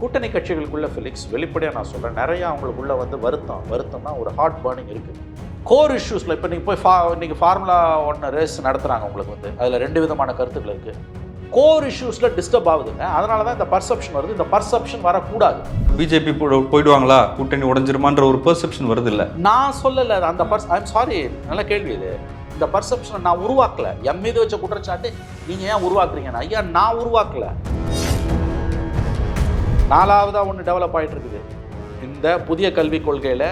கூட்டணி கட்சிகளுக்குள்ள ஃபிலிக்ஸ் வெளிப்படையாக நான் சொல்கிறேன் நிறைய அவங்களுக்குள்ள வந்து வருத்தம். வருத்தம்னா ஒரு ஹார்ட் பர்னிங் இருக்குது கோர் இஷ்யூஸில் இப்போ நீங்கள் போய் ஃபா நீங்கள் ஃபார்முலா ஒன்று ரேஸ் நடத்துகிறாங்க உங்களுக்கு வந்து. அதில் ரெண்டு விதமான கருத்துக்கள் இருக்குது கோர் இஷ்யூஸில் டிஸ்டர்ப் ஆகுதுங்க. அதனால தான் இந்த பர்செப்ஷன் வருது. இந்த பர்செப்ஷன் வரக்கூடாது. பிஜேபி போயிடுவாங்களா? கூட்டணி உடஞ்சிருமான்ற ஒரு பெர்செப்ஷன் வருது இல்ல நான் சொல்லலை. அந்த பர்ஸ் ஐம் சாரி நல்ல கேள்வி இது. இந்த பர்செப்ஷனை நான் உருவாக்கல. என் மீது வச்ச குற்றச்சாட்டு நீங்கள் ஏன் உருவாக்குறீங்கன்னு? ஐயா நான் உருவாக்கல. நாலாவதா ஒன்று டெவலப் ஆயிட்டு இருக்குது இந்த புதிய கல்விக் கொள்கையில்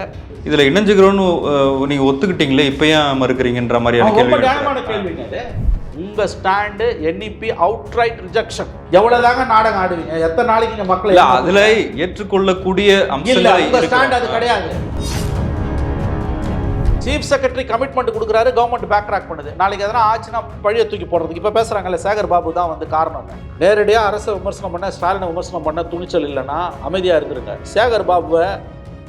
இதுல இணைஞ்சுக்கிறோன்னு அஹ், நீங்க ஒத்துக்கிட்டீங்களே இப்ப ஏன் மறுக்கிறீங்கன்ற மாதிரியான கேள்வி நியாயமான கேள்விங்க இது உங்க stand NEP outright rejection எவ்வளவுதாங்க நாடகம் ஆடுவீங்க? எத்தனை நாளைக்கு இங்க மக்களை அதுல ஏற்றுக்கொள்ளக்கூடிய அம்சங்கள் இருக்கு. ஸ்டாண்ட் அது கிடையாது. சீஃப் செக்ரட்டரி கமிட்மெண்ட் கொடுக்குறாரு கவர்மெண்ட் பேக் ட்ராக் பண்ணுது. நாளைக்கு எதனா ஆச்சுன்னா பழிய தூக்கி போடுறதுக்கு. இப்போ பேசுகிறாங்கல்ல சேகர் பாபு தான் வந்து காரணம். நேரடியாக அரசை விமர்சனம் பண்ண ஸ்டாலினை விமர்சனம் பண்ண துணிச்சல் இல்லைன்னா அமைதியாக இருக்கிறங்க சேகர் பாபுவை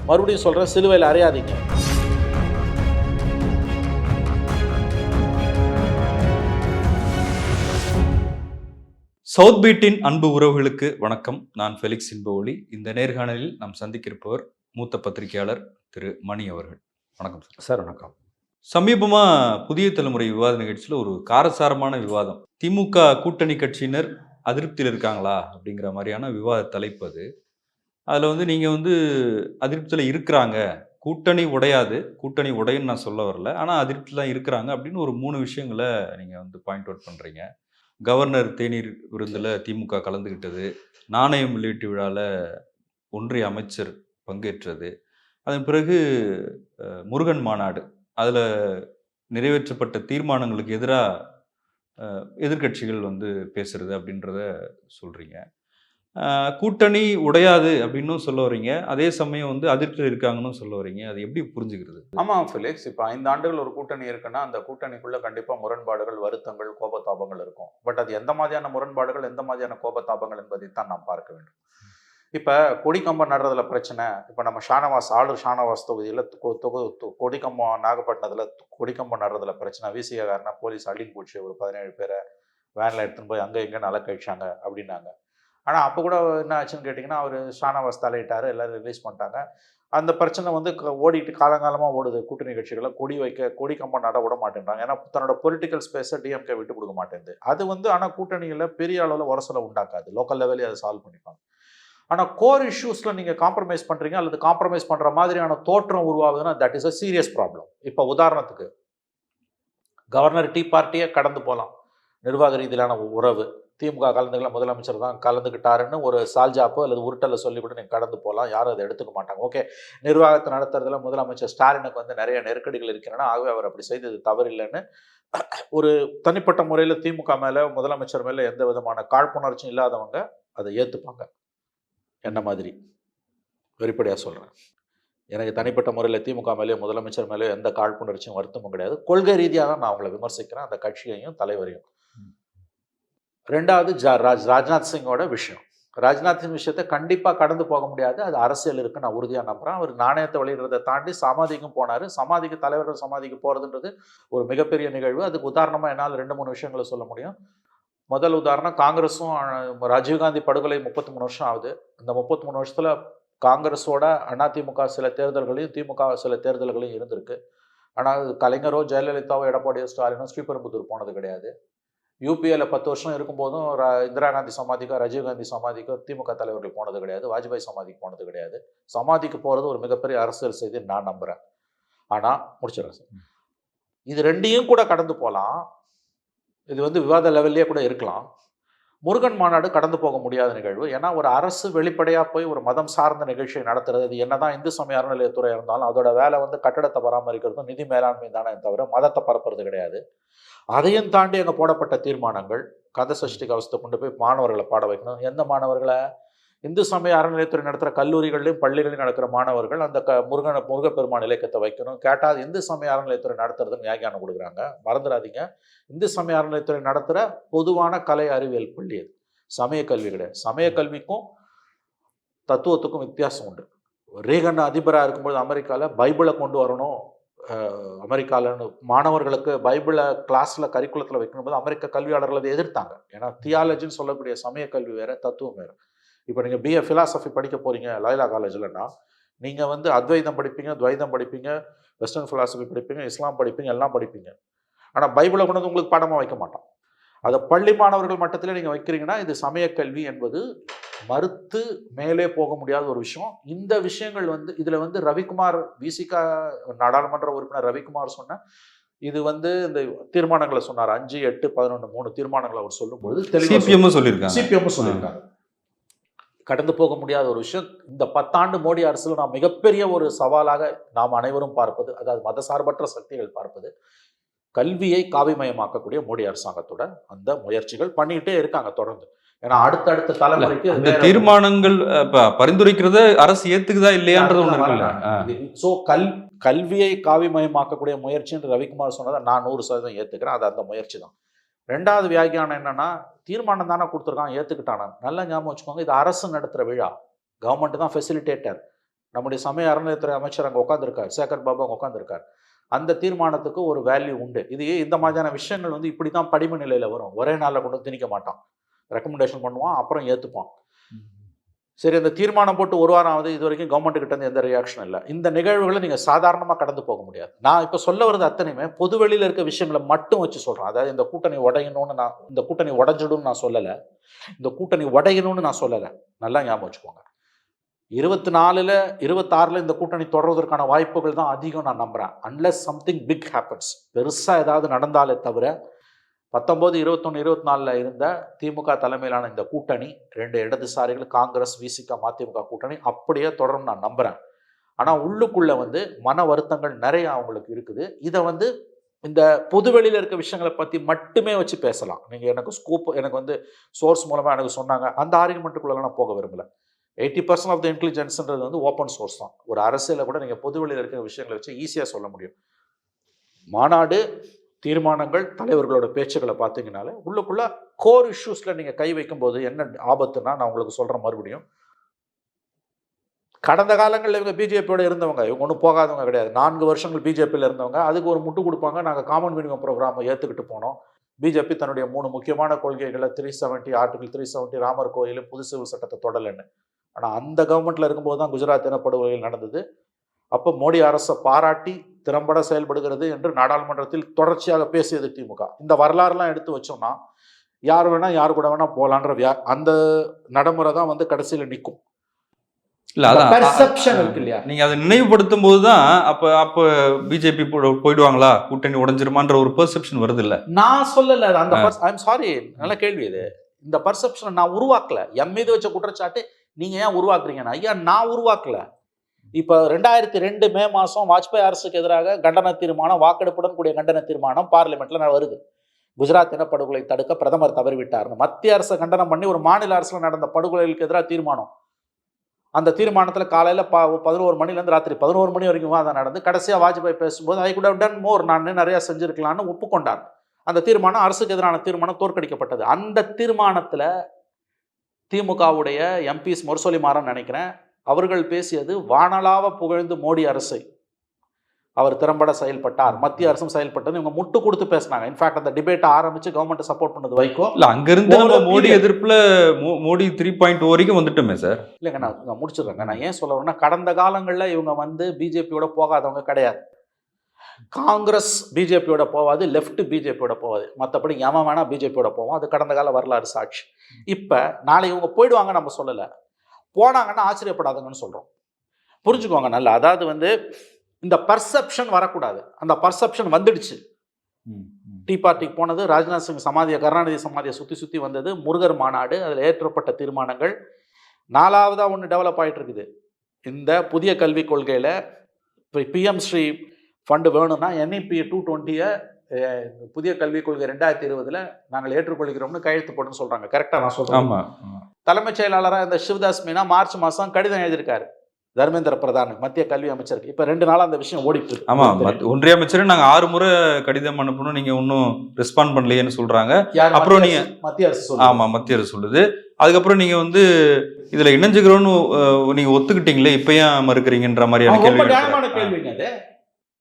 மறுபடியும் சொல்கிறேன் சிலுவையில் அறையாதீங்க. சவுத் பீட்டின் அன்பு உறவுகளுக்கு வணக்கம். நான் ஃபெலிக்ஸ் இன்பஒளி இந்த நேர்காணலில் நாம் சந்திக்கிருப்பவர் மூத்த பத்திரிகையாளர் திரு மணி அவர்கள். வணக்கம் சார். சார் வணக்கம். சமீபமா புதிய தலைமுறை விவாத நிகழ்ச்சியில் ஒரு காரசாரமான விவாதம். திமுக கூட்டணி கட்சியினர் அதிருப்தியில் இருக்காங்களா அப்படிங்கிற மாதிரியான விவாத தலைப்பு அது. அதில் வந்து நீங்கள் வந்து அதிருப்தியில் இருக்கிறாங்க. கூட்டணி உடையாது. கூட்டணி உடையுன்னு நான் சொல்ல வரல. ஆனால் அதிருப்தியில் இருக்கிறாங்க அப்படின்னு ஒரு மூணு விஷயங்களை நீங்கள் வந்து பாயிண்ட் அவுட் பண்ணுறீங்க கவர்னர் தேநீர் விருந்தில் திமுக கலந்துக்கிட்டது நாணயம் வெளியீட்டு விழாவில் ஒன்றிய அமைச்சர் பங்கேற்றது. அதன் பிறகு முருகன் மாநாடு. அதில் நிறைவேற்றப்பட்ட தீர்மானங்களுக்கு எதிராக எதிர்க்கட்சிகள் வந்து பேசுறது அப்படின்றத சொல்கிறீங்க கூட்டணி உடையாது அப்படின்னும் சொல்ல வரீங்க அதே சமயம் வந்து அதிர்ச்சியில் இருக்காங்கன்னு சொல்ல வரீங்க அது எப்படி புரிஞ்சுக்கிறது? ஆமாம் ஃபிலிக்ஸ் இப்போ ஐந்து ஆண்டுகள் ஒரு கூட்டணி இருக்குன்னா அந்த கூட்டணிக்குள்ளே கண்டிப்பாக முரண்பாடுகள் வருத்தங்கள் கோபத்தாபங்கள் இருக்கும். பட் அது எந்த மாதிரியான முரண்பாடுகள் எந்த மாதிரியான கோபத்தாபங்கள் என்பதை தான் நாம் பார்க்க வேண்டும். இப்போ கொடிக்கம்பம் நடுறதுல பிரச்சனை. இப்போ நம்ம ஷானவாஸ் ஆளுர் ஷானவாஸ் தொகுதியில் தொகு தொ- கொடிக்கம்பம் நாகப்பட்டினத்தில் கொடிக்கம்பம் நடுறதுல பிரச்சனை. விசிகாரனா போலீஸ் அள்ளிங் போச்சு. ஒரு பதினேழு பேரை வேனில் எடுத்துன்னு போய் அங்கே இங்கே நல கழிச்சாங்க அப்படின்னாங்க. ஆனால் அப்போ கூட என்ன ஆச்சுன்னு கேட்டிங்கன்னா அவர் ஷானவாஸ் தலையிட்டார் எல்லாரும் ரிலீஸ் பண்ணிட்டாங்க. அந்த பிரச்சனை வந்து க- ஓடிட்டு காலங்காலமாக ஓடுது. கூட்டணி கட்சிகளை கொடி வைக்க கொடி கம்பம் நட விட மாட்டேன்றாங்க. ஏன்னா தன்னோட பொலிட்டிக்கல் ஸ்பேஸை டிஎம்கே விட்டு கொடுக்க மாட்டேங்குது. அது வந்து ஆனால் கூட்டணியில் பெரிய அளவில் உரசலை உண்டாக்காது. லோக்கல் லெவலே அதை சால்வ் பண்ணிப்பாங்க. ஆனால் கோர் இஷ்யூஸில் நீங்கள் காம்ப்ரமைஸ் பண்ணுறீங்க அல்லது காம்ப்ரமைஸ் பண்ணுற மாதிரியான தோற்றம் உருவாகுதுன்னா that is a serious problem இப்போ உதாரணத்துக்கு கவர்னர் டீ பார்ட்டியே கடந்து போகலாம் நிர்வாக ரீதியிலான உறவு. திமுக கலந்துக்கலாம் முதலமைச்சர் தான் கலந்துக்கிட்டாருன்னு ஒரு சால்ஜாப்பு அல்லது உருட்டலை சொல்லிவிட்டு நீங்கள் கடந்து போகலாம் யாரும் அதை எடுத்துக்க மாட்டாங்க. ஓகே நிர்வாகத்தை நடத்துறதுல முதலமைச்சர் ஸ்டாலினுக்கு வந்து நிறைய நெருக்கடிகள் இருக்கிறன ஆகவே அவர் அப்படி செய்தது தவறில்லைன்னு ஒரு தனிப்பட்ட முறையில் திமுக மேலே முதலமைச்சர் மேலே எந்த விதமான காழ்ப்புணர்ச்சியும் இல்லாதவங்க அதை ஏற்றுப்பாங்க என்ன மாதிரி? வெளிப்படையாக சொல்கிறேன் எனக்கு தனிப்பட்ட முறையில் திமுக மேலேயோ முதலமைச்சர் மேலேயோ எந்த காழ்ப்புணர்ச்சியும் வருத்தமும் கிடையாது. கொள்கை ரீதியாக தான் நான் அவங்கள விமர்சிக்கிறேன். அந்த கட்சியையும் தலைவரையும். ரெண்டாவது ஜா ராஜ் ராஜ்நாத் சிங்கோட விஷயம். ராஜ்நாத் சிங் விஷயத்தை கண்டிப்பாக கடந்து போக முடியாது. அது அரசியல் இருக்கு நான் உறுதியாக நம்புறேன். அவர் நாணயத்தை வெளியிடுறதை தாண்டி சமாதிக்கும் போனார். சமாதிக்கு தலைவர்கள் சமாதிக்கு போகிறதுன்றது ஒரு மிகப்பெரிய நிகழ்வு. அதுக்கு உதாரணமாக என்னால் ரெண்டு மூணு விஷயங்களை சொல்ல முடியும். முதல் உதாரணம் காங்கிரஸும் ராஜீவ்காந்தி படுகொலை முப்பத்தி மூணு வருஷம் ஆகுது. இந்த முப்பத்தி மூணு வருஷத்தில் காங்கிரஸோட அதிமுக சில தேர்தல்களையும் திமுக சில தேர்தல்களையும் இருந்திருக்கு. ஆனால் கலைஞரோ ஜெயலலிதாவோ எடப்பாடியோ ஸ்டாலினோ ஸ்ரீபெரும்புதூர் போனது கிடையாது. யூபிஏல பத்து வருஷம் இருக்கும்போதும் இந்திரா காந்தி சமாதிக்கோ ராஜீவ்காந்தி சமாதிக்கோ திமுக தலைவர்கள் போனது கிடையாது. வாஜ்பாய் சமாதிக்கு போனது கிடையாது. சமாதிக்கு போகிறது ஒரு மிகப்பெரிய அரசியல் செய்தி நான் நம்புகிறேன் ஆனால் முடிச்சிடறேன் சார். இது ரெண்டையும் கூட கடந்து போகலாம் இது வந்து விவாத லெவல்லே கூட இருக்கலாம். முருகன் மாநாடு கடந்து போக முடியாத நிகழ்வு. ஏன்னா ஒரு அரசு வெளிப்படையாக போய் ஒரு மதம் சார்ந்த நிகழ்ச்சியை நடத்துறது அது என்னதான் இந்து சமய அறநிலையத்துறை இருந்தாலும் அதோட வேலை வந்து கட்டடத்தை பராமரிக்கிறதும் நிதி மேலாண்மை தானே தவிர மதத்தை பரப்புறது கிடையாது. அதையும் தாண்டி அங்கே போடப்பட்ட தீர்மானங்கள் கந்த சஷ்டி கவசத்தை கொண்டு போய் மாணவர்களை பாட வைக்கணும். எந்த மாணவர்களை? இந்து சமய அறநிலையத்துறை நடத்துகிற கல்லூரிகள்லையும் பள்ளிகளையும் நடக்கிற மாணவர்கள் அந்த க முருகன முருகப்பெருமான் இலக்கியத்தை வைக்கணும். கேட்டால் இந்து சமய அறநிலையத்துறை நடத்துறதுன்னு வியாக்கியானம் கொடுக்குறாங்க. மறந்துடாதீங்க. இந்து சமய அறநிலையத்துறை நடத்துகிற பொதுவான கலை அறிவியல் பள்ளி அது. சமய கல்வி கிடையாது. சமய கல்விக்கும் தத்துவத்துக்கும் வித்தியாசம் உண்டு. ரீகன் அதிபராக இருக்கும்போது அமெரிக்காவில் பைபிளை கொண்டு வரணும். அமெரிக்காவில் மாணவர்களுக்கு பைபிளை கிளாஸில் கரிக்குலத்தில் வைக்கணும் போது அமெரிக்க கல்வியாளர்கள் அதை எதிர்த்தாங்க. ஏன்னா தியாலஜின்னு சொல்லக்கூடிய சமய கல்வி வேறு தத்துவம் வேறு. இப்போ நீங்கள் பிஏ ஃபிலாசபி படிக்க போறீங்க லைலா காலேஜ்லன்னா நீங்கள் வந்து அத்வைதம் படிப்பீங்க துவைதம் படிப்பீங்க வெஸ்டர்ன் ஃபிலாசபி படிப்பீங்க இஸ்லாம் படிப்பீங்க எல்லாம் படிப்பீங்க. ஆனால் பைபிளை கொண்டு வந்து உங்களுக்கு பாடமாக வைக்க மாட்டான். அதை பள்ளி மாணவர்கள் மட்டத்தில் நீங்கள் வைக்கிறீங்கன்னா இது சமய கல்வி என்பது மறுத்து மேலே போக முடியாத ஒரு விஷயம். இந்த விஷயங்கள் வந்து இதில் வந்து ரவிக்குமார் விசிகா நாடாளுமன்ற உறுப்பினர் ரவிக்குமார் சொன்ன இது வந்து இந்த தீர்மானங்களை சொன்னார். அஞ்சு எட்டு பதினொன்று மூணு தீர்மானங்களை அவர் சொல்லும்போது தெளிவாக சிபிஎம் சொல்லியிருக்காங்க. சிபிஎம் சொல்லியிருக்காங்க. கடந்து போக முடியாத ஒரு விஷயம். இந்த பத்தாண்டு மோடி அரசுல நாம் மிகப்பெரிய ஒரு சவாலாக நாம் அனைவரும் பார்ப்பது அதாவது மதசார்பற்ற சக்திகள் பார்ப்பது கல்வியை காவிமயமாக்கக்கூடிய மோடி அரசாங்கத்தோட அந்த முயற்சிகள் பண்ணிக்கிட்டே இருக்காங்க தொடர்ந்து. ஏன்னா அடுத்தடுத்த தலைமுறைக்கு அந்த தீர்மானங்கள் பரிந்துரைக்கிறத அரசு ஏத்துக்குதா இல்லையான்றது ஆ. ஸோ கல் கல்வியை காவிமயமாக்கக்கூடிய முயற்சின்னு ரவிக்குமார் சொன்னதை நான் நூறு சதவீதம் ஏத்துக்கிறேன். அது அந்த முயற்சி தான். ரெண்டாவது வியாக்கியானம் என்னன்னா தீர்மானம் தானே கொடுத்துருக்கான் ஏற்றுக்கிட்டான நல்லா ஞாபகம் வச்சுக்கோங்க இது அரசு நடத்துகிற விழா. கவர்மெண்ட் தான் ஃபெசிலிட்டேட்டர் நம்முடைய சமய அறநிலையத்துறை அமைச்சர் அங்கே உட்காந்துருக்கார் சேகர் பாபு அங்கே உட்காந்துருக்கார் அந்த தீர்மானத்துக்கு ஒரு வேல்யூ உண்டு. இது இந்த மாதிரியான விஷயங்கள் வந்து இப்படி தான் படிம நிலையில் வரும். ஒரே நாளில் கொண்டு வந்து திணிக்க மாட்டான். ரெக்கமெண்டேஷன் பண்ணுவான் அப்புறம் ஏற்றுப்பான் சரி அந்த தீர்மானம் போட்டு ஒரு வாரம் ஆகுது இது வரைக்கும் கவர்மெண்ட் கிட்ட இருந்து எந்த ரியாக்ஷன் இல்லை. இந்த நிகழ்வுகளை நீங்கள் சாதாரணமாக கடந்து போக முடியாது. நான் இப்போ சொல்ல வர்றது அத்தனையுமே பொதுவெளியில் இருக்க விஷயங்களை மட்டும் வச்சு சொல்கிறேன் அதாவது இந்த கூட்டணி உடையணும்னு நான் இந்த கூட்டணி உடஞ்சிடும்னு நான் சொல்லலை. இந்த கூட்டணி உடையணும்னு நான் சொல்லலை. நல்லா ஞாபகம் வச்சுக்கோங்க. இருபத்தி நாலில் இருபத்தாறில் இந்த கூட்டணி தொடர்வதற்கான வாய்ப்புகள் தான் அதிகம் நான் நம்புகிறேன் அன்லஸ் சம்திங் பிக் ஹேப்பன்ஸ் பெருசாக ஏதாவது நடந்தாலே தவிர பத்தொம்போது இருபத்தொன்று இருபத்தி நாலில் இருந்த திமுக தலைமையிலான இந்த கூட்டணி ரெண்டு இடதுசாரிகள் காங்கிரஸ் விசிக மதிமுக கூட்டணி அப்படியே தொடரும் நான் நம்புகிறேன் ஆனால் உள்ளுக்குள்ளே வந்து மன வருத்தங்கள் நிறைய அவங்களுக்கு இருக்குது. இதை வந்து இந்த பொதுவெளியில் இருக்க விஷயங்களை பற்றி மட்டுமே வச்சு பேசலாம். நீங்கள் எனக்கு ஸ்கூப் எனக்கு வந்து சோர்ஸ் மூலமாக எனக்கு சொன்னாங்க. அந்த ஆர்குமெண்ட்டுக்குள்ளே நான் போக விரும்பல. எயிட்டி பர்சன்ட் ஆஃப் த இன்டெலிஜென்ஸ்ன்றது வந்து ஓப்பன் சோர்ஸ் தான். ஒரு அரசியலில் கூட நீங்கள் பொதுவெளியில் இருக்கிற விஷயங்களை வச்சு ஈஸியாக சொல்ல முடியும். மாநாடு தீர்மானங்கள் தலைவர்களோட பேச்சுக்களை பார்த்தீங்கனாலே உள்ளுக்குள்ள கோர் இஷ்யூஸில் நீங்கள் கை வைக்கும்போது என்ன ஆபத்துன்னா நான் உங்களுக்கு சொல்கிறேன் மறுபடியும் கடந்த காலங்களில் இவங்க பிஜேபியோட இருந்தவங்க இவங்க ஒன்றும் போகாதவங்க கிடையாது. நான்கு வருஷங்கள் பிஜேபியில் இருந்தவங்க அதுக்கு ஒரு முட்டு கொடுப்பாங்க. நாங்கள் காமன் மினிமம் ப்ரோக்ராமை ஏற்றுக்கிட்டு போனோம். பிஜேபி தன்னுடைய மூணு முக்கியமான கொள்கைகளை three seventy article three seventy Ramar கோயில் புது சிவில் சட்டத்தை தொடலைன்னு. ஆனால் அந்த கவர்மெண்ட்டில் இருக்கும்போது தான் குஜராத் இனப்படுகொலைகள் நடந்தது. அப்போ மோடி அரசை பாராட்டி திறம்பட செயல்படுகிறது என்று நாடாளுமன்றத்தில் தொடர்ச்சியாக பேசியது திமுக. இந்த வரலாறுலாம் எடுத்து வச்சோம்னா யார் வேணா யார் கூட வேணா போலான்ற வியா அந்த நடைமுறை தான் வந்து கடைசியில் நிற்கும் இல்ல அதான் பெர்செப்ஷன் இருக்கு இல்லையா? நீங்க அதை நினைவுபடுத்தும் போது தான் அப்ப அப்ப பிஜேபி போயிடுவாங்களா? கூட்டணி உடைஞ்சிருமான்ற ஒரு பெர்செப்ஷன் வருது இல்ல? நான் சொல்லல அந்த ஐம் சாரி நல்ல கேள்வி இது. இந்த பர்செப்ஷனை நான் உருவாக்கல. என் மீது வச்ச குற்றச்சாட்டு நீங்க ஏன் உருவாக்குறீங்கன்னா? ஐயா நான் உருவாக்கல. இப்போ ரெண்டாயிரத்தி ரெண்டு மே மாதம் வாஜ்பாய் அரசுக்கு எதிராக கண்டன தீர்மானம் வாக்கெடுப்புடன் கூடிய கண்டன தீர்மானம் பார்லிமெண்ட்டில் வருது. குஜராத் இனப்படுகொலை தடுக்க பிரதமர் தவறிவிட்டார்னு. மத்திய அரசு கண்டனம் பண்ணி ஒரு மாநில அரசில் நடந்த படுகொலைகளுக்கு எதிராக தீர்மானம். அந்த தீர்மானத்தில் காலையில் ப பதினோரு மணிலேருந்து ராத்திரி பதினோரு மணி வரைக்கும் வாதம் நடந்து கடைசியாக வாஜ்பாய் பேசும்போது ஐ குட் டன் மோர் நான் நிறையா செஞ்சுருக்கலான்னு ஒப்புக்கொண்டார். அந்த தீர்மானம் அரசுக்கு எதிரான தீர்மானம் தோற்கடிக்கப்பட்டது. அந்த தீர்மானத்தில் திமுகவுடைய எம்பிஸ் முரசொலி மாறன் நினைக்கிறேன் அவர்கள் பேசியது வானலாவ புகழ்ந்து மோடி அரசை. அவர் திறம்பட செயல்பட்டார். மத்திய அரசும் செயல்பட்டது இவங்க முட்டு கொடுத்து பேசினாங்க. இன்ஃபேக்ட் அந்த டிபேட்டை ஆரம்பிச்சு கவர்மெண்ட் சப்போர்ட் பண்ணது வைக்கோ இல்ல அங்க இருந்து நம்ம மோடி. எதிர்ப்புல மோடி த்ரீ பாயிண்ட் வரைக்கும் வந்துட்டோமே சார் இல்லைங்க நான் நான் முடிச்சிடுறேங்க. நான் ஏன் சொல்ல வரேன்னா கடந்த காலங்களில் இவங்க வந்து பிஜேபியோட போகாதவங்க கிடையாது. காங்கிரஸ் பிஜேபியோட போவாது லெஃப்ட் பிஜேபியோட போவாது. மற்றபடி எவன் வேணா பிஜேபியோட போவோம் அது கடந்த கால வரலாறு சாட்சி. இப்போ நாளை இவங்க போயிடுவாங்க நம்ம சொல்லலை. போனாங்கன்னா ஆச்சரியப்படாதுங்கன்னு சொல்கிறோம் புரிஞ்சுக்கோங்க நல்லா. அதாவது வந்து இந்த பர்செப்ஷன் வரக்கூடாது. அந்த பர்செப்ஷன் வந்துடுச்சு. டீ பார்ட்டிக்கு போனது ராஜ்நாத் சிங் சமாதியை கருணாநிதி சமாதியை சுற்றி சுற்றி வந்தது முருகர் மாநாடு அதில் ஏற்றப்பட்ட தீர்மானங்கள். நாலாவதாக ஒன்று டெவலப் ஆயிட்டு இருக்குது இந்த புதிய கல்விக் கொள்கையில் இப்போ பிஎம் ஸ்ரீ ஃபண்டு வேணும்னா என்இபி டூ டுவெண்ட்டியை புதிய கல்விக் கொள்கை ரெண்டாயிரத்தி இருபதுல நாங்கள் ஏற்றுக்கொள்கிறோம்னு கையெழுத்து போட்டுன்னு சொல்கிறாங்க கரெக்டாக நான் சொல்கிறேன் தலைமைச் செயலாளராக இந்த சிவதாஸ் மீனா மார்ச் மாதம் கடிதம் எழுதியிருக்காரு. தர்மேந்திர பிரதான் மத்திய கல்வி அமைச்சருக்கு. இப்போ ரெண்டு நாளா அந்த விஷயம் ஓடிட்டு இருக்கு. ஆமா மத்- ஒன்றிய அமைச்சர் நாங்க ஆறு முறை கடிதம் அனுப்பணும் நீங்க இன்னும் ரெஸ்பாண்ட் பண்ணலையேன்னு சொல்றாங்க. யார்? அப்புறம் மத்திய நீங்க- அரசு- மத்திய அரசு சொல்லுது. ஆமா மத்திய அரசு சொல்லுது. அதுக்கப்புறம் நீங்க வந்து இதுல இணைஞ்சுக்கிறோன்னு அஹ், நீங்க ஒத்துக்கிட்டீங்களே இப்ப ஏன் மறுக்கிறீங்கன்ற மாதிரியான கேள்வி நியாயமான. கேள்விங்க அது.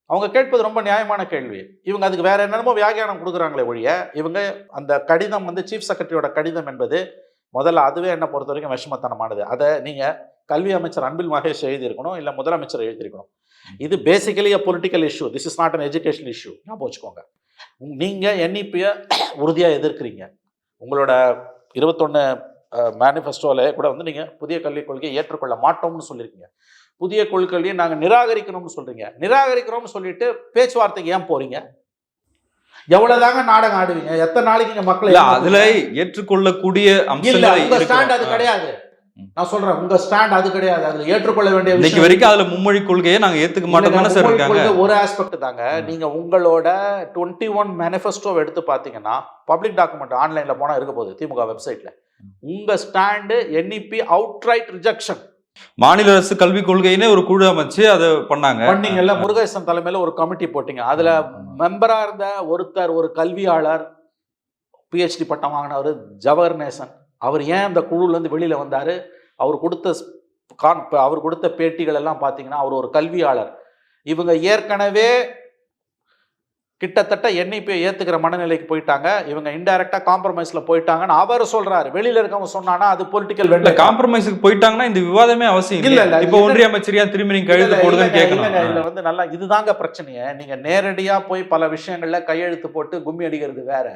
அவங்க கேட்பது ரொம்ப நியாயமான கேள்வி. இவங்க அதுக்கு வேற என்னென்னமோ வியாகியானம் கொடுக்குறாங்களே ஒழிய இவங்க அந்த கடிதம் வந்து சீஃப் செக்ரட்டரியோட கடிதம் என்பது முதல்ல அதுவே என்னை பொறுத்த வரைக்கும் விஷமத்தனமானது. அதை நீங்கள் கல்வி அமைச்சர் அன்பில் மகேஷ் எழுதியிருக்கணும் இல்லை முதலமைச்சர் எழுதியிருக்கணும். இது basically a political issue this is not an education issue ஞாபகம் வச்சுக்கோங்க. நீங்கள் என்இபியை உறுதியாக எதிர்க்கிறீங்க. உங்களோட இருபத்தொன்று மேனிஃபெஸ்டோவில் கூட வந்து நீங்கள் புதிய கல்விக் கொள்கையை ஏற்றுக்கொள்ள மாட்டோம்னு சொல்லியிருக்கீங்க. புதிய கொள்கையை நாங்கள் நிராகரிக்கணும்னு சொல்கிறீங்க நிராகரிக்கிறோம்னு சொல்லிட்டு பேச்சுவார்த்தைக்கு ஏன் போகிறீங்க எவ்வளவுதாங்க நாடகம் ஆடுவீங்க? எத்தனை நாளைக்கு இங்க மக்களை? அதுல ஏற்றுக்கொள்ளக்கூடிய அம்சங்கள் ஸ்டாண்ட் அது. கிடையாது. நான் சொல்றேன் உங்க ஸ்டாண்ட் அது கிடையாது. அதுல ஏற்றுக்கொள்ள வேண்டிய இன்னைக்கு வரைக்கும் அதுல மும்மொழி கொள்கையை நாங்க ஏத்துக்க மாட்டோம் சார் இருக்காங்க. ஒரு ஆஸ்பெக்ட் தாங்க. நீங்க உங்களோட டுவெண்ட்டி ஒன் மேனிஃபெஸ்டோ எடுத்து பாத்தீங்கன்னா பப்ளிக் டாக்குமெண்ட் ஆன்லைன்ல போனா இருக்க போகுது திமுக வெப்சைட்ல உங்க stand NEP outright rejection மாநில அரசு கல்விக் கொள்கையினே ஒரு குழு அமைச்சு அதை பண்ணாங்க. பண்ணீங்கல்ல. முருகேசன் தலைமையில ஒரு கமிட்டி போட்டீங்க. அதுல மெம்பரா இருந்த ஒருத்தர் ஒரு கல்வியாளர் பிஹெச்டி பட்டம் வாங்கினவர் ஜவஹர் நேசன். அவர் ஏன் அந்த குழுல இருந்து வெளியில வந்தாரு? அவர் கொடுத்த கான் அவர் கொடுத்த பேட்டிகள் எல்லாம் பார்த்தீங்கன்னா அவர் ஒரு கல்வியாளர். இவங்க ஏற்கனவே கிட்டத்தட்ட என்ஐபியை ஏத்துக்கிற மனநிலைக்கு போயிட்டாங்க. இவங்க இன்டைரக்டா காம்ப்ரமைஸ்ல போயிட்டாங்கன்னு அவர் சொல்றாரு. வெளியில இருக்கவங்க சொன்னானா அது பொலிட்டிக்கல் இல்ல காம்ப்ரமைஸுக்கு போயிட்டாங்கன்னா இந்த விவாதமே அவசியம் இல்ல, இல்ல இப்ப. ஒன்றிய அமைச்சரியா திரும்பி நீங்க கழுத்து போடுதுன்னு கேட்கணும். இதுல வந்து நல்லா இதுதாங்க பிரச்சனையே. நீங்க நேரடியா போய் பல விஷயங்கள்ல கையெழுத்து போட்டு கும்மி அடிக்கிறது வேற.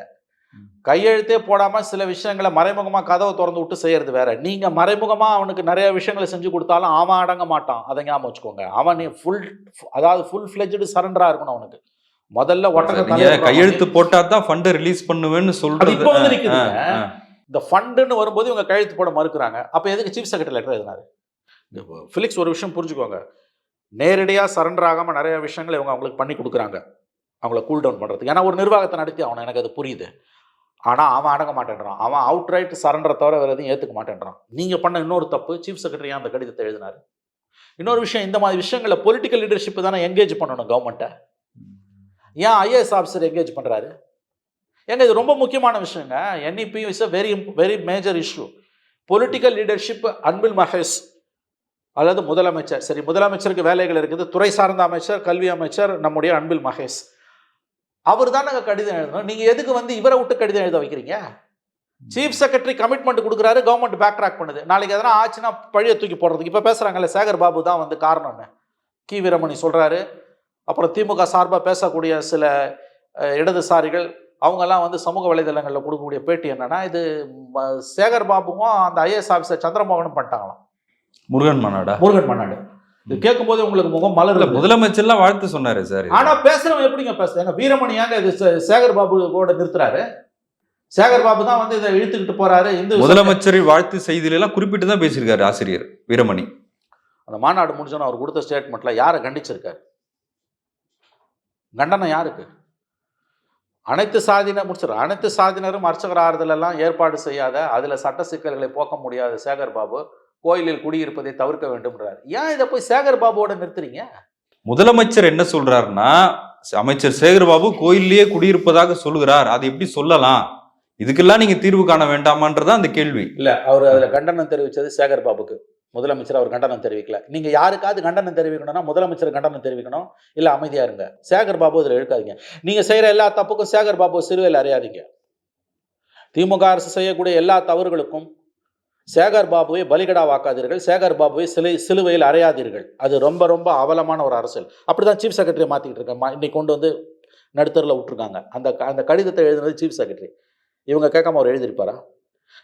கையெழுத்தே போடாம சில விஷயங்களை மறைமுகமா கதவை திறந்து விட்டு செய்யறது வேற. நீங்க மறைமுகமா அவனுக்கு நிறைய விஷயங்களை செஞ்சு கொடுத்தாலும் அவன் அடங்க மாட்டான். அதை ஞாபகம் வச்சுக்கோங்க. அவன் ஃபுல் அதாவது ஃபுல் ஃபிளெஜ்டு சரண்டரா இருக்கணும் அவனுக்கு. முதல்ல ஒட்டக நீங்க தலைவர் கையெழுத்து போட்டா தான் ஃபண்ட் ரிலீஸ் பண்ணுவேன்னு சொல்றது. இப்போ வந்து ஆ. இந்த ஃபண்டுன்னு வரும்போது இவங்க கையெழுத்து போட மறுக்கிறாங்க. அப்போ எதுக்கு சீஃப் செக்ரட்டரி லெட்டர் எழுதினாரு? ஃபிலிக்ஸ் ஒரு விஷயம் புரிஞ்சுக்கோங்க. நேரடியாக சரண்டர் ஆகாமல் நிறைய விஷயங்களை இவங்க அவங்களுக்கு பண்ணி கொடுக்குறாங்க. அவங்கள கூல் டவுன் பண்ணுறதுக்கு ஏன்னா ஒரு நிர்வாகத்தை நடத்தி அவனை எனக்கு அது புரியுது. ஆனால் அவன் அடங்க மாட்டேன்றான். அவன் அவுட் ரைட் சரண்டரை தவிர வேறு எதையும் ஏற்றுக்க மாட்டேன்றான். நீங்கள் பண்ண இன்னொரு தப்பு சீஃப் செக்ரட்டரி அந்த கடிதத்தை எழுதினாரு? இன்னொரு விஷயம் இந்த மாதிரி விஷயங்களை பொலிட்டிக்கல் லீடர்ஷிப் தானே எங்கேஜ் பண்ணணும் கவர்மெண்ட்டை ஏன் ஐஏஎஸ் ஆஃபீஸர் எங்கேஜ் பண்ணுறாரு ஏங்க இது ரொம்ப முக்கியமான விஷயங்க. என்இபியும் is a very very major issue political leadership Anbil Mahesh அதாவது முதலமைச்சர். சரி முதலமைச்சருக்கு வேலைகள் இருக்குது. துறை சார்ந்த அமைச்சர் கல்வி அமைச்சர் நம்முடைய அன்பில் மகேஷ் அவர் தான் நாங்கள் கடிதம் எழுதணும். நீங்கள் எதுக்கு வந்து இவரை விட்டு கடிதம் எழுத வைக்கிறீங்க? சீஃப் செக்ரட்டரி கமிட்மெண்ட் கொடுக்குறாரு கவர்மெண்ட் பேக் ட்ராக் பண்ணுது. நாளைக்கு எதனா ஆச்சுன்னா பழிய தூக்கி போடுறதுக்கு. இப்போ பேசுகிறாங்கல்ல சேகர் பாபு தான் வந்து காரணம்னு. கி. வீரமணி சொல்கிறாரு அப்புறம் திமுக சார்பாக பேசக்கூடிய சில இடதுசாரிகள் அவங்கெல்லாம் வந்து சமூக வலைதளங்களில் கொடுக்கக்கூடிய பேட்டி என்னன்னா இது சேகர் பாபுவும் அந்த ஐஏஎஸ் ஆஃபீஸர் சந்திரமோகனும் பண்ணிட்டாங்களாம். முருகன் மாநாடா முருகன் மன்னாடு. இது கேட்கும்போது உங்களுக்கு முகம் மலர் முதலமைச்சர்லாம் வாழ்த்து சொன்னாரு சார் ஆனா பேசுறவன் எப்படிங்க பேசுறது எங்க வீரமணி ஏங்க இது சேகர் பாபு கூட நிறுத்துறாரு? சேகர் பாபு தான் வந்து இதை இழுத்துக்கிட்டு போறாரு இந்து முதலமைச்சர் வாழ்த்து செய்தியில எல்லாம் குறிப்பிட்டு தான் பேசியிருக்காரு ஆசிரியர் வீரமணி. அந்த மாநாடு முடிஞ்சோன்னு அவர் கொடுத்த ஸ்டேட்மெண்ட்ல யாரை கண்டிச்சிருக்காரு? கண்டனம் யாருக்கு? அனைத்து சாதியினர் முடிச்சிரு. அனைத்து சாதியினரும் அர்ச்சகர் ஆறுதல் எல்லாம் ஏற்பாடு செய்யாத அதுல சட்ட சிக்கல்களை போக்க முடியாத சேகர் பாபு கோயிலில் குடியிருப்பதை தவிர்க்க வேண்டும்ன்றார். ஏன் இதை போய் சேகர் பாபுவோட நிறுத்துறீங்க? முதலமைச்சர் என்ன சொல்றாருன்னா அமைச்சர் சேகர்பாபு கோயில்லயே குடியிருப்பதாக சொல்லுகிறார். அதை எப்படி சொல்லலாம்? இதுக்கெல்லாம் நீங்க தீர்வு காண வேண்டாமான்றதா அந்த கேள்வி. இல்ல அவர் அதுல கண்டனம் தெரிவிச்சது சேகர் பாபுக்கு. முதலமைச்சர் அவர் கண்டனம் தெரிவிக்கல. நீங்க யாருக்காவது கண்டனம் தெரிவிக்கணும்னா முதலமைச்சர் கண்டனம் தெரிவிக்கணும். இல்ல அமைதியா இருங்க. சேகர் பாபு இதில் எழுக்காதீங்க. நீங்க செய்யற எல்லா தப்புக்கும் சேகர் பாபு சிறுவையில் அறியாதீங்க. திமுக அரசு செய்யக்கூடிய எல்லா தவறுகளுக்கும் சேகர் பாபுவை பலிகடா வாக்காதீர்கள் சேகர் பாபுவை சிலை சிலுவையில் அறையாதீர்கள். அது ரொம்ப ரொம்ப அவலமான ஒரு அரசியல். அப்படிதான் சீஃப் செக்ரட்டரி மாத்திக்கிட்டு இருக்கேன் இன்னைக்கு கொண்டு வந்து நடுத்தரில் விட்டுருக்காங்க. அந்த அந்த கடிதத்தை எழுதுனது சீஃப் செக்ரட்டரி. இவங்க கேட்காம அவர் எழுதியிருப்பாரா?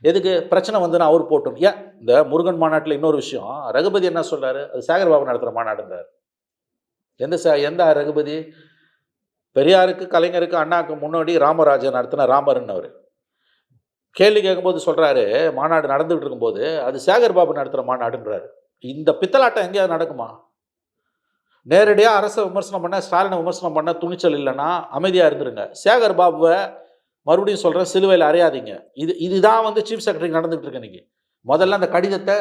எதுக்கு? பிரச்சனை வந்துன்னா அவர் போட்டும். ஏன்? இந்த முருகன் மாநாட்டில் இன்னொரு விஷயம். ரகுபதி என்ன சொல்கிறாரு அது சேகர்பாபு நடத்துகிற மாநாடுன்றார். எந்த சே எந்த ரகுபதி? பெரியாருக்கு கலைஞருக்கு அண்ணாக்கு முன்னாடி ராமராஜன் நடத்தின ராமர்னு அவர் கேள்வி கேட்கும்போது சொல்கிறாரு மாநாடு நடந்துகிட்டு இருக்கும்போது அது சேகர் பாபு நடத்துகிற மாநாடுன்றாரு. இந்த பித்தலாட்டம் எங்கேயாவது நடக்குமா? நேரடியாக அரசை விமர்சனம் பண்ண ஸ்டாலினை விமர்சனம் பண்ண துணிச்சல் இல்லைன்னா அமைதியாக இருந்துருங்க. சேகர் பாபுவை மறுபடியும் சொல்கிறேன் சிலுவையில் அறையாதீங்க. இது இதுதான் வந்து சீஃப் செக்ரட்டரி நடந்துகிட்டு இருக்கு இன்னைக்கு. முதல்ல அந்த கடிதத்தை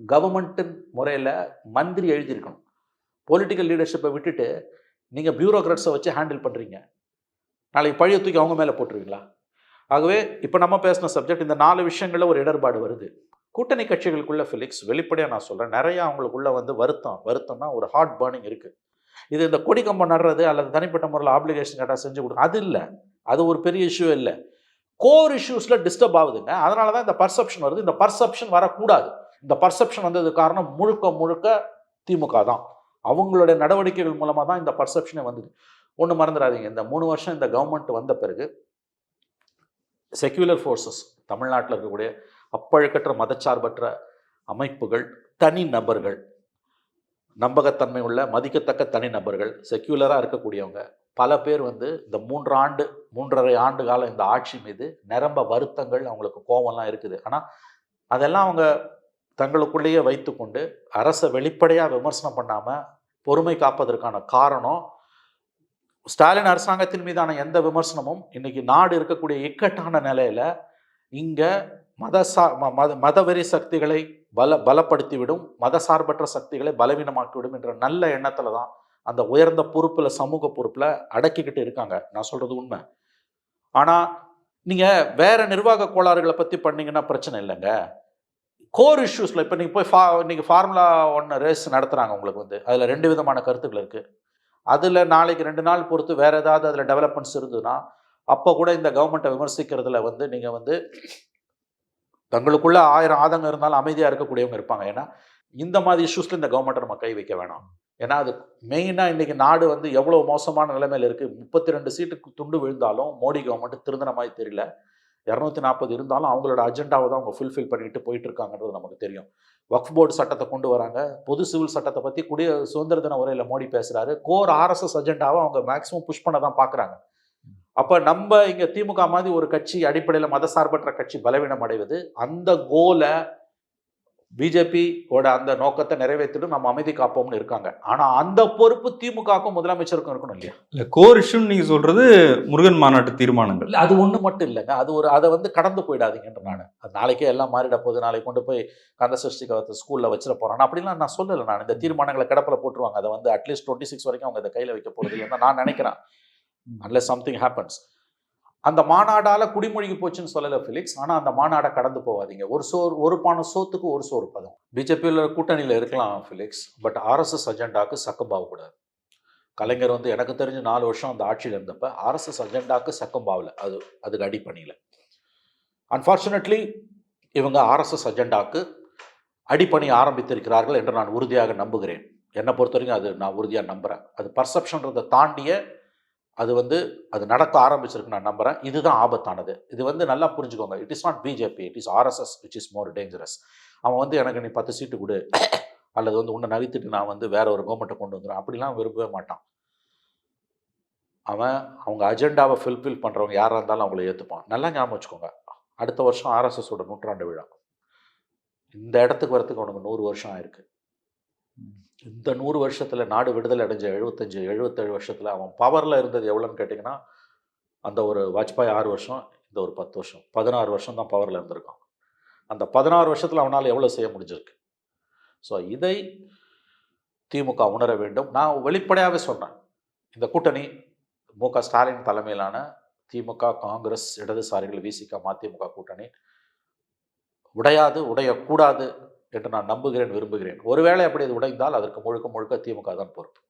கவர்மெண்ட்டின் முறையில் மந்திரி எழுதியிருக்கணும். பொலிட்டிக்கல் லீடர்ஷிப்பை விட்டுட்டு நீங்கள் பியூரோக்ராட்ஸை வச்சு ஹேண்டில் பண்ணுறீங்க நாளைக்கு பழைய தூக்கி அவங்க மேலே போட்டுருவீங்களா? ஆகவே இப்போ நம்ம பேசின சப்ஜெக்ட் இந்த நாலு விஷயங்களில் ஒரு இடர்பாடு வருது. கூட்டணி கட்சிகளுக்குள்ள ஃபிலிக்ஸ் வெளிப்படையாக நான் சொல்கிறேன் நிறையா அவங்களுக்குள்ள வந்து வருத்தம். வருத்தம்னா ஒரு ஹார்ட் பேர்னிங் இருக்குது இது இந்த கொடி கம்பம் நடுறது அல்லது தனிப்பட்ட முறையில் ஆப்ளிகேஷன் கேட்டால் செஞ்சு கொடுக்கும் அது இல்லை. அது ஒரு பெரிய இஷ்யூ இல்லை. கோர் இஷ்யூஸில் டிஸ்டர்ப் ஆகுதுங்க. அதனால தான் இந்த பர்செப்ஷன் வருது. இந்த பர்செப்ஷன் வரக்கூடாது. இந்த பர்செப்ஷன் வந்தது காரணம் முழுக்க முழுக்க திமுக தான். அவங்களுடைய நடவடிக்கைகள் மூலமாக தான் இந்த பர்செப்ஷனே வந்தது. ஒன்று மறந்துடாதீங்க. இந்த மூணு வருஷம் இந்த கவர்மெண்ட் வந்த பிறகு செக்யூலர் ஃபோர்ஸஸ் தமிழ்நாட்டில் இருக்கக்கூடிய அப்பழுக்கற்ற மதச்சார்பற்ற அமைப்புகள் தனி நபர்கள் நம்பகத்தன்மை உள்ள மதிக்கத்தக்க தனி நபர்கள் செக்யூலராக இருக்கக்கூடியவங்க பல பேர் வந்து இந்த மூன்று ஆண்டு மூன்றரை ஆண்டு காலம் இந்த ஆட்சி மீது நிரம்ப வருத்தங்கள் அவங்களுக்கு கோபம்லாம் இருக்குது. ஆனால் அதெல்லாம் அவங்க தங்களுக்குள்ளேயே வைத்துக்கொண்டு அரசை வெளிப்படையாக விமர்சனம் பண்ணாமல் பொறுமை காப்பதற்கான காரணம் ஸ்டாலின் அரசாங்கத்தின் மீதான எந்த விமர்சனமும் இன்னைக்கு நாடு இருக்கக்கூடிய இக்கட்டான நிலையில் இங்கே மதசா ம- மத மதவெறி சக்திகளை பல பலப்படுத்திவிடும் மதசார்பற்ற சக்திகளை பலவீனமாக்கிவிடும் என்ற நல்ல எண்ணத்தில் தான் அந்த உயர்ந்த பொறுப்பில் சமூக பொறுப்பில் அடக்கிக்கிட்டு இருக்காங்க. நான் சொல்கிறது உண்மை. ஆனால் நீங்கள் வேறு நிர்வாக கோளாறுகளை பற்றி பண்ணிங்கன்னா பிரச்சனை இல்லைங்க. கோர் இஷ்யூஸில் இப்போ நீங்கள் போய் ஃபா நீங்கள் ஃபார்முலா ஒன்று ரேஸ் நடத்துகிறாங்க உங்களுக்கு வந்து. அதில் ரெண்டு விதமான கருத்துக்கள் இருக்குது அதில் நாளைக்கு ரெண்டு நாள் பொறுத்து வேறு ஏதாவது அதில் டெவலப்மெண்ட்ஸ் இருந்ததுன்னா அப்போ கூட இந்த கவர்மெண்ட்டை விமர்சிக்கிறதுல வந்து நீங்கள் வந்து தங்களுக்குள்ள ஆயிரம் ஆதங்கம் இருந்தாலும் அமைதியாக இருக்கக்கூடியவங்க இருப்பாங்க. ஏன்னா இந்த மாதிரி இஷ்யூஸில் இந்த கவர்மெண்ட்டை நம்ம கை வைக்க வேணாம். ஏன்னா அது மெயினாக இன்றைக்கி நாடு வந்து எவ்வளோ மோசமான நிலைமையில் இருக்குது முப்பத்தி ரெண்டு சீட்டுக்கு துண்டு விழுந்தாலும் மோடி கவர்மெண்ட் திருந்தின மாதிரி தெரியல. இரநூத்தி நாற்பது இருந்தாலும் அவங்களோட அஜெண்டாவை தான் அவங்க ஃபுல்ஃபில் பண்ணிட்டு போயிட்டு இருக்காங்கன்றது நமக்கு தெரியும். வக்ஃப் போர்டு சட்டத்தை கொண்டு வராங்க. பொது சிவில் சட்டத்தை பற்றி குடிய சுதந்திர தின உரையில் மோடி பேசுகிறாரு கோர் ஆர்எஸ்எஸ் அஜெண்டாவை அவங்க மேக்ஸிமம் புஷ் பண்ண தான் பார்க்குறாங்க அப்போ நம்ம இங்கே திமுக மாதிரி ஒரு கட்சி அடிப்படையில் மதசார்பற்ற கட்சி பலவீனம் அடைவது அந்த கோலை பிஜேபியோட அந்த நோக்கத்தை நிறைவேற்றிட்டு நம்ம அமைதி காப்போம்னு இருக்காங்க. ஆனால் அந்த பொறுப்பு திமுகவுக்கும் முதலமைச்சருக்கும் இருக்கணும் இல்லையா? இல்ல கோர் இஷ்யூன்னு நீங்க சொல்றது முருகன் மாநாட்டு தீர்மானங்கள். அது ஒண்ணு மட்டும் இல்லைங்க. அது ஒரு அதை வந்து கடந்து போயிடாதீங்கன்ற நான். அது நாளைக்கே எல்லாம் மாறிட போகுது. நாளைக்கு கொண்டு போய் கந்த சஷ்டி கவத்தை ஸ்கூல்ல வச்சிட போறான். அப்படிலாம் நான் சொல்லலை நான். இந்த தீர்மானங்களை கிடப்பில் போட்டுருவாங்க. அதை வந்து அட்லீஸ்ட் டுவெண்ட்டி சிக்ஸ் வரைக்கும் அவங்க இதை கையில வைக்க போறது இல்லைன்னு நான் நினைக்கிறேன். அன்லெஸ் சம்திங் ஹேப்பன்ஸ் அந்த மாநாடால் குடிமொழிக்கு போச்சுன்னு சொல்லலை ஃபிலிக்ஸ். ஆனால் அந்த மாநாடை கடந்து போகாதீங்க. ஒரு சோறு ஒரு பானை சோத்துக்கு ஒரு சோறு பதம். பிஜேபியில் கூட்டணியில் இருக்கலாம் ஃபிலிக்ஸ். பட் ஆர்எஸ்எஸ் சக்கம் சக்கம்பாகக்கூடாது கலைஞர் வந்து எனக்கு தெரிஞ்சு நாலு வருஷம் அந்த ஆட்சியில் இருந்தப்ப ஆர்எஸ்எஸ் சக்கம் சக்கம்பாவில் அது அதுக்கு அடிப்பணியில். அன்ஃபார்ச்சுனேட்லி இவங்க ஆர்எஸ்எஸ் அஜெண்டாவுக்கு அடிப்பணி ஆரம்பித்திருக்கிறார்கள் என்று நான் உறுதியாக நம்புகிறேன். என்னை பொறுத்த வரைக்கும் அது நான் உறுதியாக நம்புகிறேன் அது பர்செப்ஷன்றதை தாண்டிய அது வந்து அது நடக்க ஆரம்பிச்சிருக்கு நான் நம்புகிறேன் இதுதான் ஆபத்தானது. இது வந்து நல்லா புரிஞ்சுக்கோங்க. It is not BJP it is RSS which is more dangerous அவன் வந்து எனக்கு நீ பத்து சீட்டு கொடு. அல்லது வந்து உன்னை நவித்துட்டு நான் வந்து வேற ஒரு கவர்மெண்ட்டை கொண்டு வந்துடுறேன் அப்படிலாம் விரும்பவே மாட்டான். அவன் அவங்க அஜெண்டாவை ஃபில்ஃபில் பண்ணுறவங்க யாராக இருந்தாலும் அவங்கள ஏற்றுப்பான் நல்லா ஞாபகம் வச்சுக்கோங்க. அடுத்த வருஷம் ஆர்எஸ்எஸோட நூற்றாண்டு விழா. இந்த இடத்துக்கு வரத்துக்கு அவனுக்கு நூறு வருஷம் ஆயிருக்கு. இந்த நூறு வருஷத்தில் நாடு விடுதலை அடைஞ்ச எழுபத்தஞ்சு எழுபத்தேழு வருஷத்தில் அவன் பவரில் இருந்தது எவ்வளோன்னு கேட்டிங்கன்னா அந்த ஒரு வாஜ்பாய் ஆறு வருஷம் இந்த ஒரு பத்து வருஷம். பதினாறு வருஷம் தான் பவரில் இருந்திருக்கான். அந்த பதினாறு வருஷத்தில் அவனால் எவ்வளோ செய்ய முடிஞ்சிருக்கு? ஸோ இதை திமுக உணர வேண்டும். நான் வெளிப்படையாகவே சொன்னேன் இந்த கூட்டணி மு க ஸ்டாலின் தலைமையிலான திமுக காங்கிரஸ் இடதுசாரிகள் விசிக மதிமுக கூட்டணி உடையாது உடையக்கூடாது என்று நான் நம்புகிறேன் விரும்புகிறேன். ஒருவேளை அப்படி உடைந்தால் அதற்கு முழுக்க முழுக்க திமுக தான் பொறுப்பு.